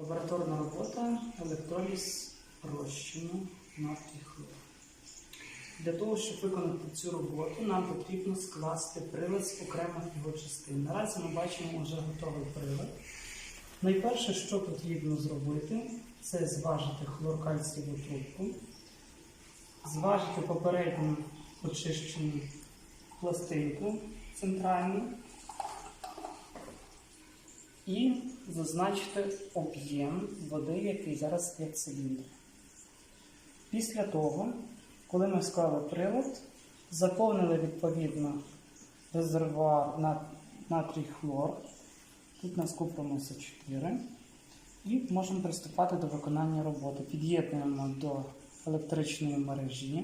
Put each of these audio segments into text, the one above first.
Лабораторна робота електроліз розчину натрій хлор. Для того, щоб виконати цю роботу, нам потрібно скласти прилад з окремих його частин. Наразі ми бачимо вже готовий прилад. Найперше, що потрібно зробити, це зважити хлоркальцієву трубку, зважити попередньо очищену пластинку центральну і зазначити об'єм води, який зараз є в циліндрі. Після того, коли ми склали прилад, заповнили відповідно резервуар на натрій хлор, тут у нас купромося 4, і можемо приступати до виконання роботи. Під'єднуємо до електричної мережі.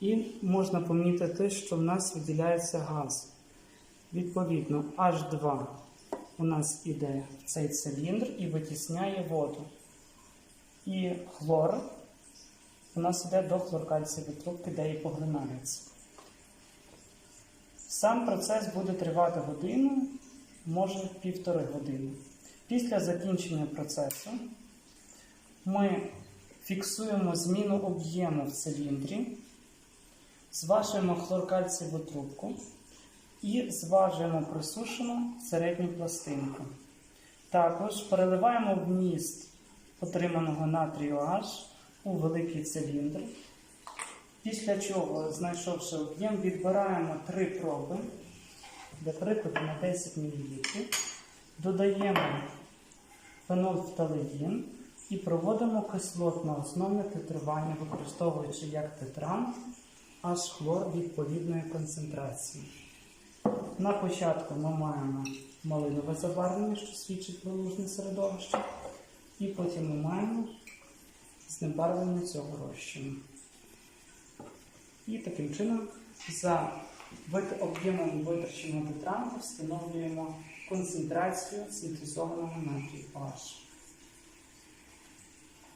І можна помітити, що в нас виділяється газ. Відповідно, H2 у нас іде в цей циліндр і витісняє воду. І хлор у нас йде до хлоркальцієвої трубки, де і поглинається. Сам процес буде тривати годину, може півтори години. Після закінчення процесу ми фіксуємо зміну об'єму в циліндрі, зважуємо хлоркальцієву трубку і зважуємо присушену середню пластинку. Також переливаємо вміст отриманого натрію H у великий циліндр. Після чого, знайшовши об'єм, відбираємо три проби, для прикладу на 10 мл, додаємо фенолфталеїн і проводимо кислотно основне титрування, використовуючи як тетран, аж хлор відповідної концентрації. На початку ми маємо малинове забарвлення, що свідчить про лужне середовище, і потім ми маємо знебарвлення цього розчину. І таким чином за об'ємом витраченого тетрану встановлюємо концентрацію синтезованого натрію OH.